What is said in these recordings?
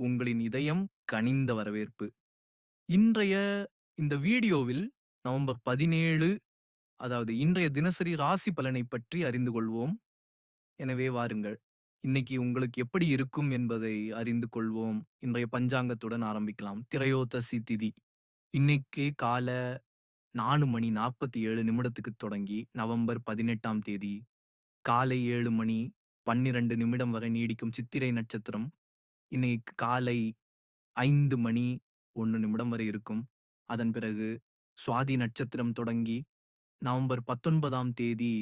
உங்களின் இதயம் கனிந்த வரவேற்பு. இன்றைய இந்த வீடியோவில் நவம்பர் 17 அதாவது இன்றைய தினசரி ராசி பலனைப் பற்றி அறிந்து கொள்வோம். எனவே வாருங்கள். இன்னைக்கு உங்களுக்கு எப்படி இருக்கும் என்பதை அறிந்து கொள்வோம். இன்றைய பஞ்சாங்கத்துடன் ஆரம்பிக்கலாம். திரையோதசி திதி. இன்னைக்கு கால நாலு மணி 47 நிமிடத்துக்கு தொடங்கி நவம்பர் 18ஆம் தேதி காலை ஏழு மணி 12 நிமிடம் வரை நீடிக்கும் சித்திரை நட்சத்திரம். இன்னைக்கு காலை 5 மணி 1 நிமிடம் வரை இருக்கும். அதன் பிறகு சுவாதி நட்சத்திரம் தொடங்கி நவம்பர் 19ஆம் தேதி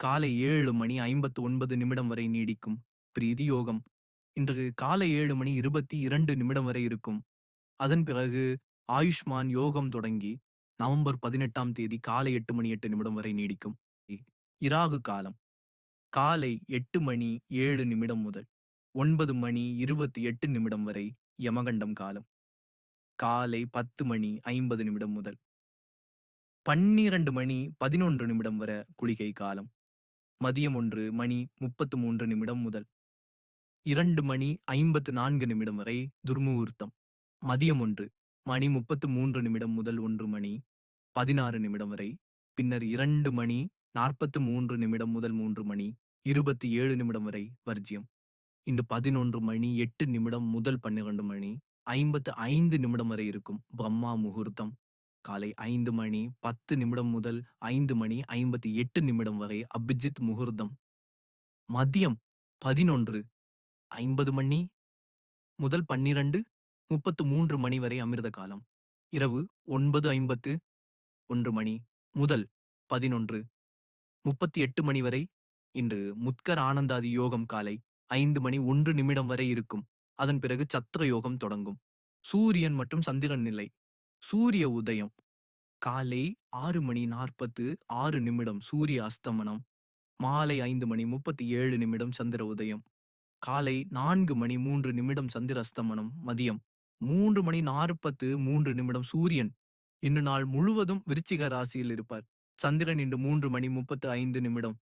காலை 7 மணி 59 நிமிடம் வரை நீடிக்கும். பிரீதி யோகம். இன்று காலை 7 மணி 22 நிமிடம் வரை இருக்கும். அதன் பிறகு ஆயுஷ்மான் யோகம் தொடங்கி நவம்பர் 18ஆம் தேதி காலை 8 மணி 8 நிமிடம் வரை நீடிக்கும். இராகு காலம். காலை 8 மணி 7 நிமிடம் முதல் ஒன்பது மணி இருபத்தி எட்டு நிமிடம் வரை யமகண்டம் காலம். காலை பத்து மணி ஐம்பது நிமிடம் முதல். பன்னிரண்டு மணி பதினொன்று நிமிடம் வர குளிகை காலம். மதியம் ஒன்று மணி முப்பத்து மூன்று நிமிடம் முதல். இரண்டு மணி ஐம்பத்து நான்கு நிமிடம் வரை துர்முகூர்த்தம். மதியம் ஒன்று மணி முப்பத்து மூன்று நிமிடம் முதல் ஒன்று மணி பதினாறு நிமிடம் வரை. பின்னர் இரண்டு மணி நாற்பத்து மூன்று நிமிடம் முதல் மூன்று மணி இருபத்தி ஏழு நிமிடம் வரை வர்ஜியம் இன்று பதினொன்று மணி எட்டு நிமிடம் முதல் பன்னிரண்டு மணி ஐம்பத்து ஐந்து நிமிடம் வரை இருக்கும் பிரம்மா முகூர்த்தம். காலை ஐந்து மணி பத்து நிமிடம் முதல் ஐந்து மணி ஐம்பத்தி எட்டு நிமிடம் வரை அபிஜித் முகூர்த்தம். மதியம் பதினொன்று ஐம்பது மணி முதல் பன்னிரண்டு முப்பத்து மூன்று மணி வரை அமிர்த காலம். இரவு ஒன்பது ஐம்பத்து ஒன்று மணி முதல் பதினொன்று முப்பத்தி எட்டு மணி வரை இன்று முத்கர் ஆனந்தாதி யோகம் காலை ஐந்து மணி ஒன்று நிமிடம் வரை இருக்கும். அதன் பிறகு சத்திர யோகம் தொடங்கும். சூரியன் மற்றும் சந்திரன் நிலை. சூரிய உதயம் காலை ஆறு மணி 46 நிமிடம் சூரிய அஸ்தமனம். மாலை ஐந்து மணி 37 நிமிடம் சந்திர உதயம். காலை நான்கு மணி மூன்று நிமிடம் சந்திர அஸ்தமனம் மதியம் மூன்று மணி 43 நிமிடம் சூரியன் இன்று நாள் முழுவதும் விருச்சிக ராசியில் இருப்பார். சந்திரன் இன்று மூன்று மணி 35 நிமிடம்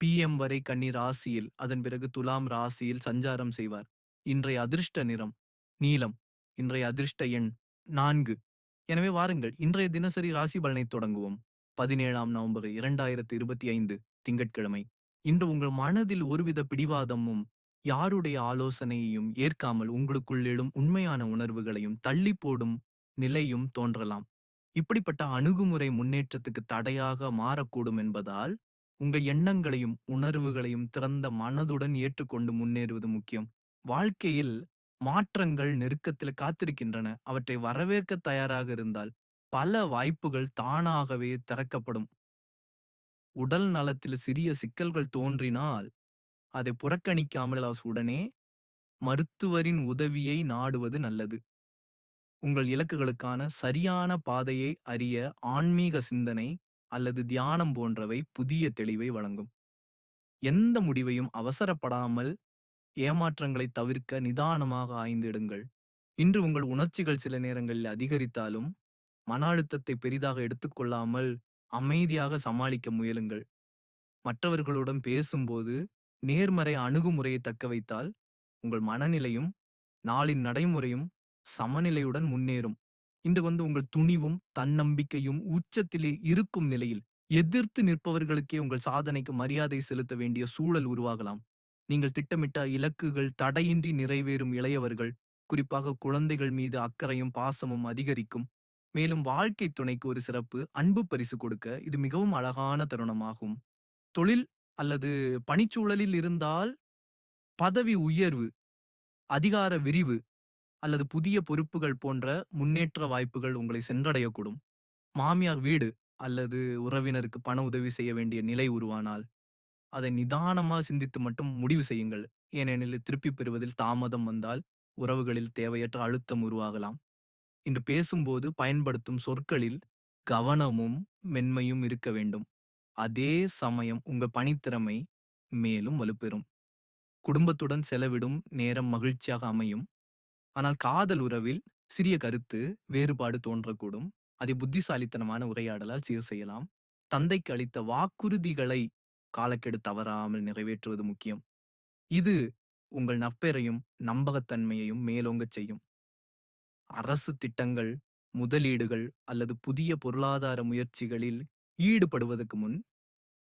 பிஎம் வரை கன்னி ராசியில் அதன் பிறகு துலாம் ராசியில் சஞ்சாரம் செய்வார். இன்றைய அதிர்ஷ்ட நிறம் நீலம். இன்றைய அதிர்ஷ்ட எண் நான்கு. எனவே வாருங்கள் இன்றைய தினசரி ராசி பலனை தொடங்குவோம். 17ஆம் நவம்பர் 2025 திங்கட்கிழமை. இன்று உங்கள் மனதில் ஒருவித பிடிவாதமும் யாருடைய ஆலோசனையையும் ஏற்காமல் உங்களுக்குள் எழும் உண்மையான உணர்வுகளையும் தள்ளி போடும் நிலையும் தோன்றலாம். இப்படிப்பட்ட அணுகுமுறை முன்னேற்றத்துக்கு தடையாக மாறக்கூடும் என்பதால் உங்கள் எண்ணங்களையும் உணர்வுகளையும் திறந்த மனதுடன் ஏற்றுக்கொண்டு முன்னேறுவது முக்கியம். வாழ்க்கையில் மாற்றங்கள் நெருக்கத்தில் காத்திருக்கின்றன. அவற்றை வரவேற்க தயாராக இருந்தால் பல வாய்ப்புகள் தானாகவே திறக்கப்படும். உடல் நலத்தில் சிறிய சிக்கல்கள் தோன்றினால் அதை புறக்கணிக்காமல் உடனே மருத்துவரின் உதவியை நாடுவது நல்லது. உங்கள் இலக்குகளுக்கான சரியான பாதையை அறிய ஆன்மீக சிந்தனை அல்லது தியானம் போன்றவை புதிய தெளிவை வழங்கும். எந்த முடிவையும் அவசரப்படாமல் ஏமாற்றங்களை தவிர்க்க நிதானமாக ஆய்ந்திடுங்கள். இன்று உங்கள் உணர்ச்சிகள் சில நேரங்களில் அதிகரித்தாலும் மன அழுத்தத்தை பெரிதாக எடுத்துக்கொள்ளாமல் அமைதியாக சமாளிக்க முயலுங்கள். மற்றவர்களுடன் பேசும்போது நேர்மறை அணுகுமுறையை தக்கவைத்தால் உங்கள் மனநிலையும் நாளின் நடைமுறையும் சமநிலையுடன் முன்னேறும். இன்று வந்து உங்கள் துணிவும் தன்னம்பிக்கையும் உச்சத்திலே இருக்கும் நிலையில் எதிர்த்து நிற்பவர்களுக்கே உங்கள் சாதனைக்கு மரியாதை செலுத்த வேண்டிய சூழல் உருவாகலாம். நீங்கள் திட்டமிட்ட இலக்குகள் தடையின்றி நிறைவேறும் இளையவர்கள் குறிப்பாக குழந்தைகள் மீது அக்கறையும் பாசமும் அதிகரிக்கும். மேலும் வாழ்க்கை துணைக்கு ஒரு சிறப்பு அன்பு பரிசு கொடுக்க இது மிகவும் அழகான தருணமாகும். தொழில் அல்லது பணிச்சூழலில் இருந்தால் பதவி உயர்வு, அதிகார விரிவு அல்லது புதிய பொறுப்புகள் போன்ற முன்னேற்ற வாய்ப்புகள் உங்களை சென்றடையக்கூடும். மாமியார் வீடு அல்லது உறவினருக்கு பண உதவி செய்ய வேண்டிய நிலை உருவானால் அதை நிதானமாக சிந்தித்து மட்டும் முடிவு செய்யுங்கள். ஏனெனில் திருப்பி பெறுவதில் தாமதம் வந்தால் உறவுகளில் தேவையற்ற அழுத்தம் உருவாகலாம். இன்று பேசும்போது பயன்படுத்தும் சொற்களில் கவனமும் மென்மையும் இருக்க வேண்டும். அதே சமயம் உங்கள் பணித்திறமை மேலும் வலுப்பெறும். குடும்பத்துடன் செலவிடும் நேரம் மகிழ்ச்சியாக அமையும். ஆனால் காதல் உறவில் சிறிய கருத்து வேறுபாடு தோன்றக்கூடும். அதை புத்திசாலித்தனமான உரையாடலால் சீர் செய்யலாம். தந்தைக்கு அளித்த வாக்குறுதிகளை காலக்கெடு தவறாமல் நிறைவேற்றுவது முக்கியம். இது உங்கள் நற்பெயரையும் நம்பகத்தன்மையையும் மேலோங்கச் செய்யும் அரசு திட்டங்கள் முதலீடுகள் அல்லது புதிய பொருளாதார முயற்சிகளில் ஈடுபடுவதற்கு முன்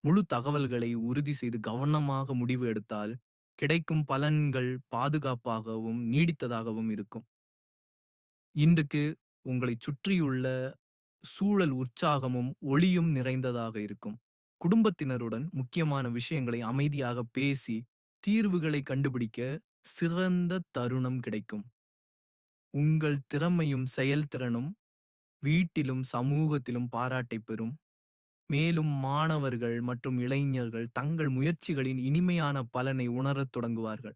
முழு தகவல்களை உறுதி செய்து கவனமாக முடிவு எடுத்தால் கிடைக்கும் பலன்கள் பாதுகாப்பாகவும் நீடித்ததாகவும் இருக்கும். இன்றைக்கு உங்களைச் சுற்றியுள்ள சூழல் உற்சாகமும் ஒளியும் நிறைந்ததாக இருக்கும். குடும்பத்தினருடன் முக்கியமான விஷயங்களை அமைதியாக பேசி தீர்வுகளை கண்டுபிடிக்க சிறந்த தருணம் கிடைக்கும். உங்கள் திறமையும் செயல்திறனும் வீட்டிலும் சமூகத்திலும் பாராட்டை பெறும். மேலும் மாணவர்கள் மற்றும் இளைஞர்கள் தங்கள் முயற்சிகளின் இனிமையான பலனை உணரத் தொடங்குவார்கள்.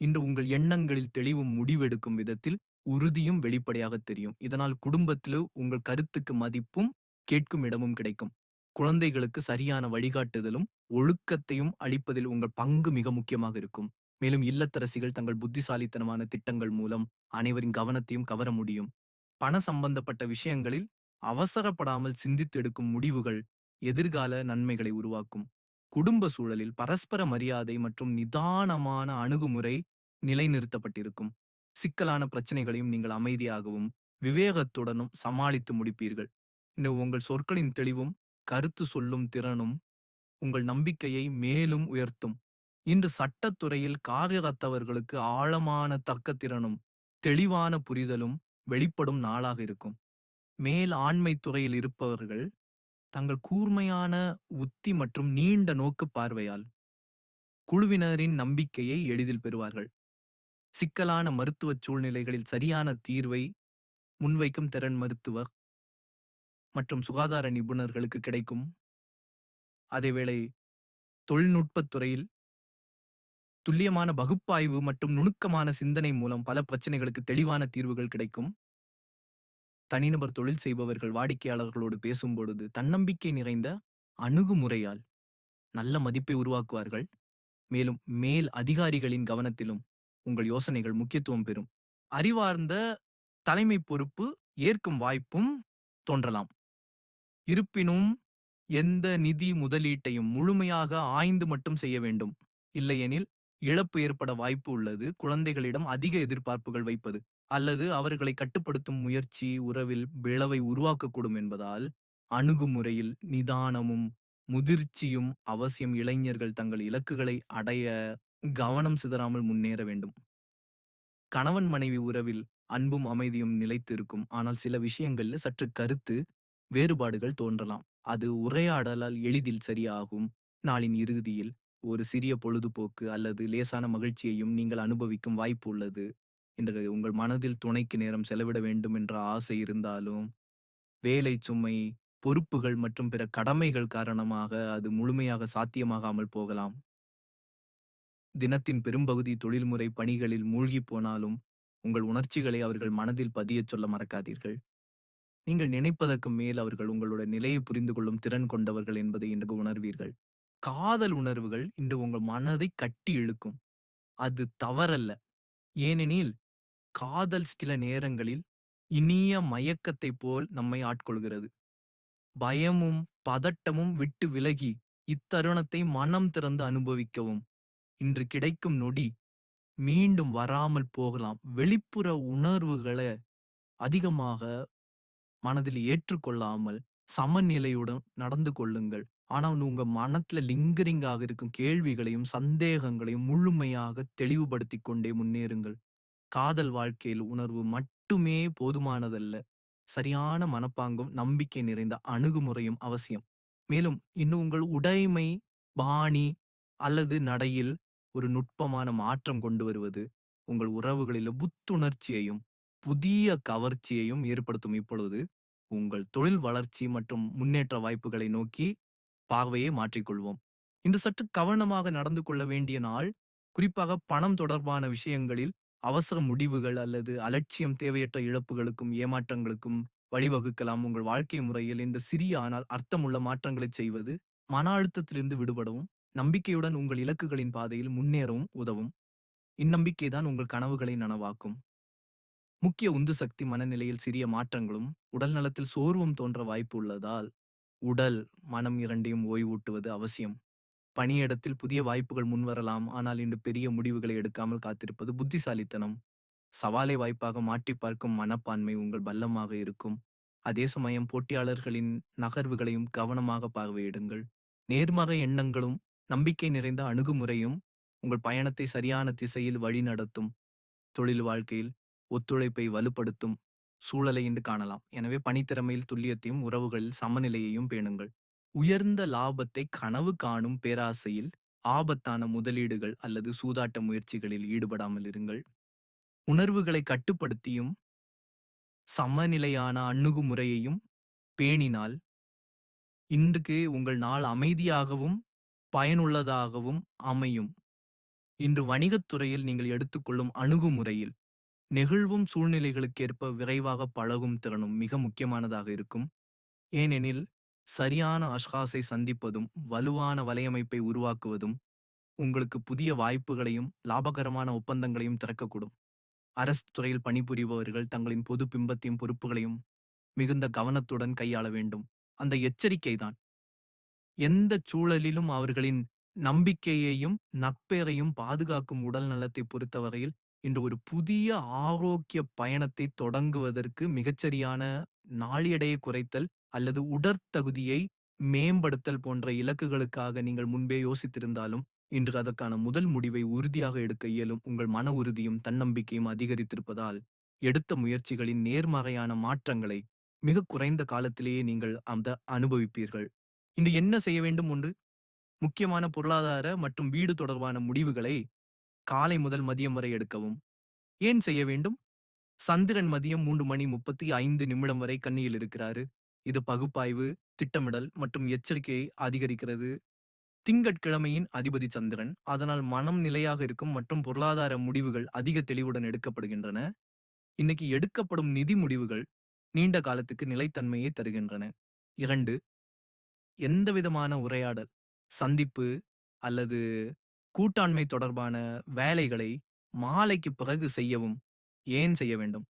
இன்று உங்கள் எண்ணங்களில் தெளிவும் முடிவெடுக்கும் விதத்தில் உறுதியும் வெளிப்படையாக தெரியும். இதனால் குடும்பத்தில் உங்கள் கருத்துக்கு மதிப்பும் கேட்கும் இடமும் கிடைக்கும். குழந்தைகளுக்கு சரியான வழிகாட்டுதலும் ஒழுக்கத்தையும் அளிப்பதில் உங்கள் பங்கு மிக முக்கியமாக இருக்கும். மேலும் இல்லத்தரசிகள் தங்கள் புத்திசாலித்தனமான திட்டங்கள் மூலம் அனைவரின் கவனத்தையும் கவர முடியும். பண சம்பந்தப்பட்ட விஷயங்களில் அவசரப்படாமல் சிந்தித்து எடுக்கும் முடிவுகள் எதிர்கால நன்மைகளை உருவாக்கும். குடும்ப சூழலில் பரஸ்பர மரியாதை மற்றும் நிதானமான அணுகுமுறை நிலைநிறுத்தப்பட்டிருக்கும். சிக்கலான பிரச்சனைகளையும் நீங்கள் அமைதியாகவும் விவேகத்துடனும் சமாளித்து முடிப்பீர்கள். இன்னும் உங்கள் சொற்களின் தெளிவும் கருத்து சொல்லும் திறனும் உங்கள் நம்பிக்கையை மேலும் உயர்த்தும். இன்று சட்டத்துறையில் காரியகத்தவர்களுக்கு ஆழமான தக்கத்திறனும் திறனும் தெளிவான புரிதலும் வெளிப்படும் நாளாக இருக்கும். மேல் ஆண்மை துறையில் இருப்பவர்கள் தங்கள் கூர்மையான உத்தி மற்றும் நீண்ட நோக்கு பார்வையால் குழுவினரின் நம்பிக்கையை எளிதில் பெறுவார்கள். சிக்கலான மருத்துவ சூழ்நிலைகளில் சரியான தீர்வை முன்வைக்கும் திறன் மருத்துவ மற்றும் சுகாதார நிபுணர்களுக்கு கிடைக்கும். அதேவேளை தொழில்நுட்பத் துறையில் துல்லியமான பகுப்பாய்வு மற்றும் நுணுக்கமான சிந்தனை மூலம் பல பிரச்சனைகளுக்கு தெளிவான தீர்வுகள் கிடைக்கும். தனிநபர் தொழில் செய்பவர்கள் வாடிக்கையாளர்களோடு பேசும்பொழுது தன்னம்பிக்கை நிறைந்த அணுகுமுறையால் நல்ல மதிப்பை உருவாக்குவார்கள். மேலும் மேல் அதிகாரிகளின் கவனத்திலும் உங்கள் யோசனைகள் முக்கியத்துவம் பெறும். அறிவார்ந்த தலைமை பொறுப்பு ஏற்கும் வாய்ப்பும் தோன்றலாம். இருப்பினும் எந்த நிதி முதலீட்டையும் முழுமையாக ஆய்ந்து மட்டும் செய்ய வேண்டும். இல்லையெனில் இழப்பு ஏற்பட வாய்ப்பு உள்ளது. குழந்தைகளிடம் அதிக எதிர்பார்ப்புகள் வைப்பது. அல்லது அவர்களை கட்டுப்படுத்தும் முயற்சி உறவில் விளவை உருவாக்கக்கூடும் என்பதால் அணுகுமுறையில் நிதானமும் முதிர்ச்சியும் அவசியம் இளைஞர்கள் தங்கள் இலக்குகளை அடைய கவனம் சிதறாமல் முன்னேற வேண்டும். கணவன் மனைவி உறவில் அன்பும் அமைதியும் நிலைத்து இருக்கும். ஆனால் சில விஷயங்களில் சற்று கருத்து வேறுபாடுகள் தோன்றலாம். அது உரையாடலால் எளிதில் சரியாகும். நாளின் இறுதியில் ஒரு சிறிய பொழுதுபோக்கு அல்லது லேசான மகிழ்ச்சியையும் நீங்கள் அனுபவிக்கும் வாய்ப்பு உள்ளது. இன்று உங்கள் மனதில் துணைக்கு நேரம் செலவிட வேண்டும் என்ற ஆசை இருந்தாலும் வேலை சுமை பொறுப்புகள் மற்றும் பிற கடமைகள் காரணமாக அது முழுமையாக சாத்தியமாகாமல் போகலாம். தினத்தின் பெரும்பகுதி தொழில்முறை பணிகளில் மூழ்கி போனாலும் உங்கள் உணர்ச்சிகளை அவர்கள் மனதில் பதியச் சொல்ல மறக்காதீர்கள். நீங்கள் நினைப்பதற்கு மேல் அவர்கள் உங்களோட நிலையை புரிந்து கொள்ளும் திறன் கொண்டவர்கள் என்பதை இன்று உணர்வீர்கள். காதல் உணர்வுகள் இன்று உங்கள் மனதை கட்டி இழுக்கும். அது தவறல்ல. ஏனெனில் காதல் சில நேரங்களில் இனிய மயக்கத்தை போல் நம்மை ஆட்கொள்கிறது. பயமும் பதட்டமும் விட்டு விலகி இத்தருணத்தை மனம் திறந்து அனுபவிக்கவும். இன்று கிடைக்கும் நொடி மீண்டும் வராமல் போகலாம். வெளிப்புற உணர்வுகளை அதிகமாக மனதில் ஏற்றுக்கொள்ளாமல் சமநிலையுடன் நடந்து கொள்ளுங்கள். ஆனால் உங்க மனத்துல லிங்கரிங்காக இருக்கும் கேள்விகளையும் சந்தேகங்களையும் முழுமையாக தெளிவுபடுத்திக் கொண்டே முன்னேறுங்கள். காதல் வாழ்க்கையில் உணர்வு மட்டுமே போதுமானதல்ல. சரியான மனப்பாங்கும் நம்பிக்கை நிறைந்த அணுகுமுறையும் அவசியம். மேலும் இன்னும் உங்கள் உடைமை பாணி அல்லது நடையில் ஒரு நுட்பமான மாற்றம் கொண்டு வருவது உங்கள் உறவுகளில் புத்துணர்ச்சியையும் புதிய கவர்ச்சியையும் ஏற்படுத்தும். இப்பொழுது உங்கள் தொழில் வளர்ச்சி மற்றும் முன்னேற்ற வாய்ப்புகளை நோக்கி பார்வையை மாற்றிக்கொள்வோம். இன்று சற்று கவனமாக நடந்து கொள்ள வேண்டிய நாள் குறிப்பாக பணம் தொடர்பான விஷயங்களில் அவசர முடிவுகள் அல்லது அலட்சியம் தேவையற்ற இழப்புகளுக்கும் ஏமாற்றங்களுக்கும் வழிவகுக்கலாம். உங்கள் வாழ்க்கை முறையில் இந்த சிறிய ஆனால் அர்த்தமுள்ள மாற்றங்களை செய்வது மன அழுத்தத்திலிருந்து விடுபடவும் நம்பிக்கையுடன் உங்கள் இலக்குகளின் பாதையில் முன்னேறவும் உதவும். இந்நம்பிக்கைதான் உங்கள் கனவுகளை நனவாக்கும். முக்கிய உந்து சக்தி மனநிலையில் சிறிய மாற்றங்களும் உடல் நலத்தில் சோர்வும் தோன்ற வாய்ப்பு உள்ளதால் உடல் மனம் இரண்டையும் ஓய்வூட்டுவது அவசியம். பணியிடத்தில் புதிய வாய்ப்புகள் முன்வரலாம். ஆனால் இன்று பெரிய முடிவுகளை எடுக்காமல் காத்திருப்பது புத்திசாலித்தனம். சவாலை வாய்ப்பாக மாற்றிப் பார்க்கும் மனப்பான்மை உங்கள் பல்லமாக இருக்கும். அதே சமயம் போட்டியாளர்களின் நகர்வுகளையும் கவனமாக பார்வையிடுங்கள். நேர்மறை எண்ணங்களும் நம்பிக்கை நிறைந்த அணுகுமுறையும் உங்கள் பயணத்தை சரியான திசையில் வழிநடத்தும். தொழில் வாழ்க்கையில் ஒத்துழைப்பை வலுப்படுத்தும் சூழலை இன்று காணலாம். எனவே பணித்திறமையில் துல்லியத்தையும் உறவுகளில் சமநிலையையும் பேணுங்கள். உயர்ந்த லாபத்தை கனவு காணும் பேராசையில் ஆபத்தான முதலீடுகள் அல்லது சூதாட்ட முயற்சிகளில் ஈடுபடாமல் இருங்கள். உணர்வுகளை கட்டுப்படுத்தியும் சமநிலையான அணுகுமுறையையும் பேணினால் இன்றுக்கு உங்கள் நாள் அமைதியாகவும் பயனுள்ளதாகவும் அமையும். இன்று வணிகத் துறையில் நீங்கள் எடுத்துக்கொள்ளும் அணுகுமுறையில் நெகிழ்வும் சூழ்நிலைகளுக்கேற்ப விரைவாக பழகும் திறனும் மிக முக்கியமானதாக இருக்கும். ஏனெனில் சரியான அஷ்காஸை சந்திப்பதும் வலுவான வலையமைப்பை உருவாக்குவதும் உங்களுக்கு புதிய வாய்ப்புகளையும் லாபகரமான ஒப்பந்தங்களையும் திறக்கக்கூடும். அரசு துறையில் பணிபுரிபவர்கள் தங்களின் பொது பிம்பத்தையும் பொறுப்புகளையும் மிகுந்த கவனத்துடன் கையாள வேண்டும். அந்த எச்சரிக்கைதான் எந்த சூழலிலும் அவர்களின் நம்பிக்கையையும் நட்பேரையும் பாதுகாக்கும் உடல் நலத்தை பொறுத்தவரையில் இன்று ஒரு புதிய ஆரோக்கிய பயணத்தை தொடங்குவதற்கு மிகச்சரியான நாளிடையை குறைத்தல் அல்லது உடற்தகுதியை மேம்படுத்தல் போன்ற இலக்குகளுக்காக நீங்கள் முன்பே யோசித்திருந்தாலும் இன்று அதற்கான முதல் முடிவை உறுதியாக எடுக்க இயலும். உங்கள் மன உறுதியும் தன்னம்பிக்கையும் அதிகரித்திருப்பதால் எடுத்த முயற்சிகளின் நேர்மறையான மாற்றங்களை மிக குறைந்த காலத்திலேயே நீங்கள் அந்த அனுபவிப்பீர்கள். இன்று என்ன செய்ய வேண்டும் ஒன்று? முக்கியமான பொருளாதார மற்றும் வீடு தொடர்பான முடிவுகளை காலை முதல் மதியம் வரை எடுக்கவும். ஏன் செய்ய வேண்டும்? சந்திரன் மதியம் மூன்று மணி முப்பத்தி ஐந்து நிமிடம் வரை கண்ணியில் இருக்கிறாரு. இது பகுப்பாய்வு திட்டமிடல் மற்றும் எச்சரிக்கையை அதிகரிக்கிறது. திங்கட்கிழமையின் அதிபதி சந்திரன் அதனால் மனம் நிலையாக இருக்கும் மற்றும் பொருளாதார முடிவுகள் அதிக தெளிவுடன் எடுக்கப்படுகின்றன. இன்னைக்கு எடுக்கப்படும் நிதி முடிவுகள் நீண்ட காலத்துக்கு நிலைத்தன்மையை தருகின்றன. இரண்டு எந்தவிதமான உரையாடல் சந்திப்பு அல்லது கூட்டாண்மை தொடர்பான வேலைகளை மாலைக்கு பிறகு செய்யவும் ஏன் செய்ய வேண்டும்?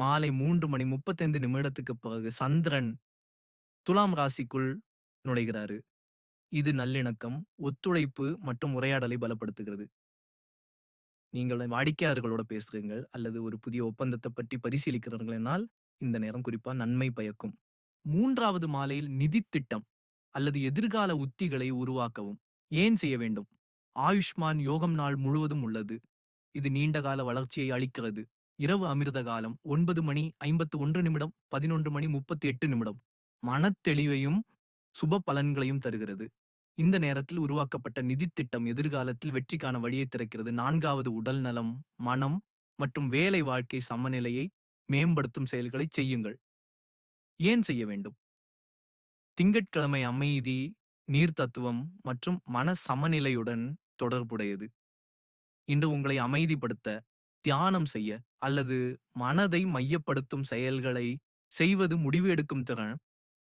மாலை மூன்று மணி முப்பத்தைந்து நிமிடத்துக்கு பிறகு சந்திரன் துலாம் ராசிக்குள் நுழைகிறாரு. இது நல்லிணக்கம் ஒத்துழைப்பு மற்றும் உரையாடலை பலப்படுத்துகிறது. நீங்கள் வாடிக்கையாளர்களோட பேசுறீங்கள் அல்லது ஒரு புதிய ஒப்பந்தத்தை பற்றி பரிசீலிக்கிறீர்கள் என்னால் இந்த நேரம் குறிப்பா நன்மை பயக்கும். மூன்றாவது மாலையில் நிதி திட்டம் அல்லது எதிர்கால உத்திகளை உருவாக்கவும். ஏன் செய்ய வேண்டும்? ஆயுஷ்மான் யோகம் நாள் முழுவதும் உள்ளது. இது நீண்ட கால வளர்ச்சியை அளிக்கிறது. இரவு அமிர்த காலம் ஒன்பது மணி ஐம்பத்து ஒன்று நிமிடம் பதினொன்று மணி முப்பத்தி எட்டு நிமிடம். மனத்தெளிவையும் சுப பலன்களையும் தருகிறது. இந்த நேரத்தில் உருவாக்கப்பட்ட நிதி திட்டம் எதிர்காலத்தில் வெற்றிக்கான வழியை திறக்கிறது. நான்காவது உடல் நலம் மனம் மற்றும் வேலை வாழ்க்கை சமநிலையை மேம்படுத்தும் செயல்களை செய்யுங்கள். ஏன் செய்ய வேண்டும்? திங்கட்கிழமை அமைதி நீர் தத்துவம் மற்றும் மன சமநிலையுடன் தொடர்புடையது. இன்று உங்களை அமைதிப்படுத்த தியானம் செய்ய அல்லது மனதை மையப்படுத்தும் செயல்களை செய்வது முடிவு எடுக்கும் திறன்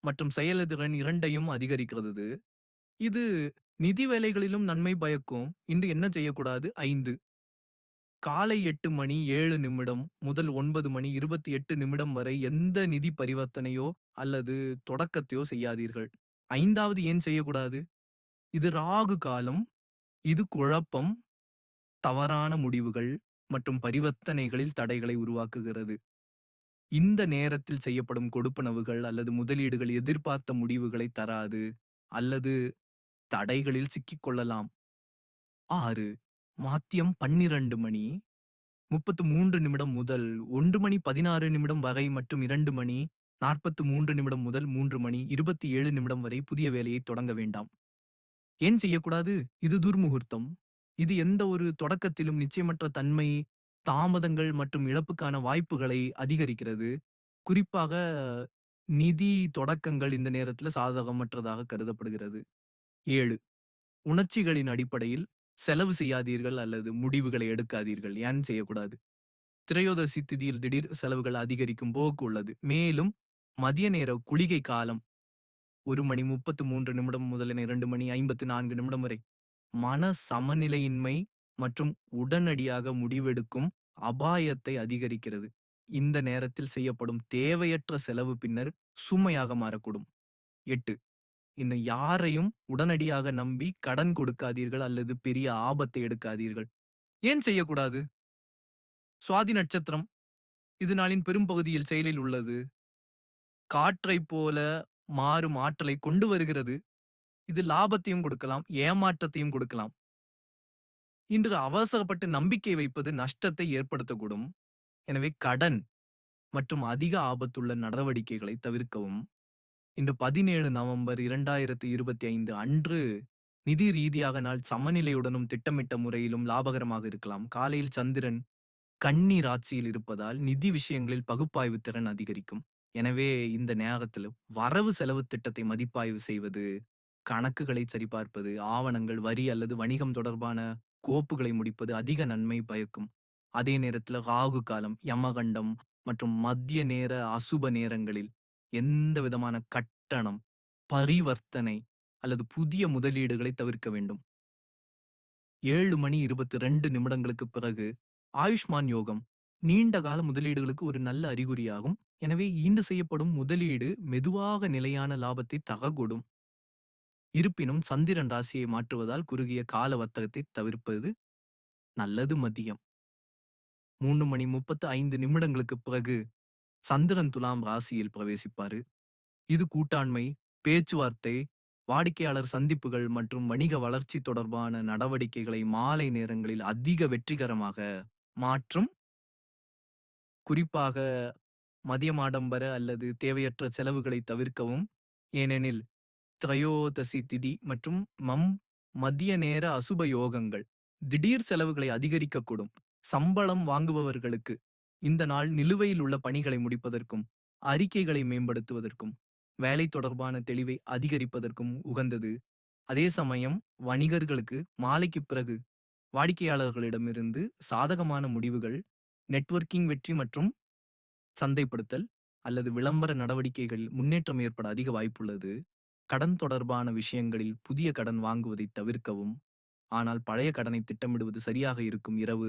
மற்றும் செயலதிறன் இரண்டையும் அதிகரிக்கிறது இது நிதி வேலைகளிலும் நன்மை பயக்கும். இன்று என்ன செய்யக்கூடாது? ஐந்து. காலை எட்டு மணி ஏழு நிமிடம் முதல் ஒன்பது மணி இருபத்தி எட்டு நிமிடம் வரை எந்த நிதி பரிவர்த்தனையோ அல்லது தொடக்கத்தையோ செய்யாதீர்கள். ஐந்தாவது ஏன் செய்யக்கூடாது? இது ராகு காலம். இது குழப்பம். தவறான முடிவுகள். மற்றும் பரிவர்த்தனைகளில் தடைகளை உருவாக்குகிறது. இந்த நேரத்தில் செய்யப்படும் கொடுப்பனவுகள் அல்லது முதலீடுகள் எதிர்பார்த்த முடிவுகளை தராது அல்லது தடைகளில் சிக்கிக் கொள்ளலாம் ஆறு மாத்தியம் பன்னிரண்டு மணி முப்பத்து மூன்று நிமிடம் முதல் ஒன்று மணி பதினாறு நிமிடம் வரை மற்றும் இரண்டு மணி நாற்பத்து மூன்று நிமிடம் முதல் மூன்று மணி இருபத்தி ஏழு நிமிடம் வரை புதிய வேலையை தொடங்க வேண்டாம். ஏன் செய்யக்கூடாது? இது துர்முகூர்த்தம். இது எந்த ஒரு தொடக்கத்திலும் நிச்சயமற்ற தன்மை தாமதங்கள் மற்றும் இழப்புக்கான வாய்ப்புகளை அதிகரிக்கிறது. குறிப்பாக நிதி தொடக்கங்கள் இந்த நேரத்துல சாதகமற்றதாக கருதப்படுகிறது. ஏழு உணர்ச்சிகளின் அடிப்படையில் செலவு செய்யாதீர்கள் அல்லது முடிவுகளை எடுக்காதீர்கள். ஏன் செய்யக்கூடாது? திரையோதசி திதியில் திடீர் செலவுகள் அதிகரிக்கும் போக்கு உள்ளது. மேலும் மதிய நேர குளிகை காலம் ஒரு மணி முப்பத்து மூன்று நிமிடம் முதல் இரண்டு மணி ஐம்பத்து நான்கு நிமிடம் வரை. மன சமநிலையின்மை மற்றும் உடனடியாக முடிவெடுக்கும் அபாயத்தை அதிகரிக்கிறது இந்த நேரத்தில் செய்யப்படும் தேவையற்ற செலவு பின்னர் சுமையாக மாறக்கூடும் எட்டு இன்னும் யாரையும் உடனடியாக நம்பி கடன் கொடுக்காதீர்கள் அல்லது பெரிய ஆபத்தை எடுக்காதீர்கள். ஏன் செய்யக்கூடாது? சுவாதி நட்சத்திரம் இது நாளின் பெரும்பகுதியில் செயலில் உள்ளது. காற்றைப் போல மாறும் ஆற்றலை கொண்டு வருகிறது. இது லாபத்தையும் கொடுக்கலாம், ஏமாற்றத்தையும் கொடுக்கலாம். இன்று அவசரப்பட்டு நம்பிக்கை வைப்பது நஷ்டத்தை ஏற்படுத்தக்கூடும். எனவே கடன் மற்றும் அதிக ஆபத்துள்ள நடவடிக்கைகளை தவிர்க்கவும். இன்று 17 நவம்பர் 2025 அன்று நிதி ரீதியாக நாள் சமநிலையுடனும் திட்டமிட்ட முறையிலும் லாபகரமாக இருக்கலாம். காலையில் சந்திரன் கன்னி ஆட்சியில் இருப்பதால் நிதி விஷயங்களில் பகுப்பாய்வு திறன் அதிகரிக்கும். எனவே இந்த நேரத்தில் வரவு செலவு திட்டத்தை மதிப்பாய்வு செய்வது, கணக்குகளை சரிபார்ப்பது, ஆவணங்கள், வரி அல்லது வணிகம் தொடர்பான கோப்புகளை முடிப்பது அதிக நன்மை பயக்கும். அதே நேரத்தில் ராகு காலம், யமகண்டம் மற்றும் மத்திய நேர அசுப நேரங்களில் எந்த விதமான கட்டணம், பரிவர்த்தனை அல்லது புதிய முதலீடுகளை தவிர்க்க வேண்டும். ஏழு மணி 22 நிமிடங்களுக்கு பிறகு ஆயுஷ்மான் யோகம் நீண்ட கால முதலீடுகளுக்கு ஒரு நல்ல அறிகுறியாகும். எனவே ஈண்டு செய்யப்படும் முதலீடு மெதுவாக நிலையான லாபத்தை தரக்கூடும். இருப்பினும் சந்திரன் ராசியை மாற்றுவதால் குறுகிய கால வர்த்தகத்தை தவிர்ப்பது நல்லது. மதியம் மூன்று மணி 35 நிமிடங்களுக்கு பிறகு சந்திரன் துலாம் ராசியில் பிரவேசிப்பாரு. இது கூட்டாண்மை, பேச்சுவார்த்தை, வாடிக்கையாளர் சந்திப்புகள் மற்றும் வணிக வளர்ச்சி தொடர்பான நடவடிக்கைகளை மாலை நேரங்களில் அதிக வெற்றிகரமாக மாற்றும். குறிப்பாக மதியமாடம்பர அல்லது தேவையற்ற செலவுகளை தவிர்க்கவும். ஏனெனில் திரையோதசி திதி மற்றும் மம் மதிய நேர அசுப யோகங்கள் திடீர் செலவுகளை அதிகரிக்கக்கூடும். சம்பளம் வாங்குபவர்களுக்கு இந்த நாள் நிலுவையில் உள்ள பணிகளை முடிப்பதற்கும், அறிக்கைகளை மேம்படுத்துவதற்கும், வேலை தொடர்பான தெளிவை அதிகரிப்பதற்கும் உகந்தது. அதே சமயம் வணிகர்களுக்கு மாலைக்கு பிறகு வாடிக்கையாளர்களிடமிருந்து சாதகமான முடிவுகள், நெட்வொர்க்கிங் வெற்றி மற்றும் சந்தைப்படுத்தல் அல்லது விளம்பர நடவடிக்கைகளில் முன்னேற்றம் ஏற்பட அதிக வாய்ப்புள்ளது. கடன் தொடர்பான விஷயங்களில் புதிய கடன் வாங்குவதை தவிர்க்கவும். ஆனால் பழைய கடனை திட்டமிடுவது சரியாக இருக்கும். இரவு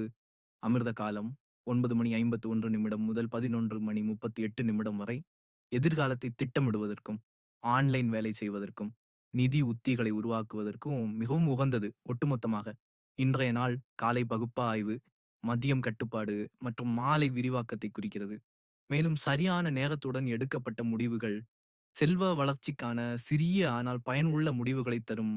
அமிர்த காலம் ஒன்பது மணி 51 நிமிடம் முதல் 11 மணி 38 நிமிடம் வரை எதிர்காலத்தை திட்டமிடுவதற்கும், ஆன்லைன் வேலை செய்வதற்கும், நிதி உத்திகளை உருவாக்குவதற்கும் மிகவும் உகந்தது. ஒட்டுமொத்தமாக இன்றைய நாள் காலை பகுப்பாய்வு, மதியம் கட்டுப்பாடு மற்றும் மாலை விரிவாக்கத்தை குறிக்கிறது. மேலும் சரியான நேரத்துடன் எடுக்கப்பட்ட முடிவுகள் செல்வ வளர்ச்சிக்கான சிறிய ஆனால் பயனுள்ள முடிவுகளை தரும்.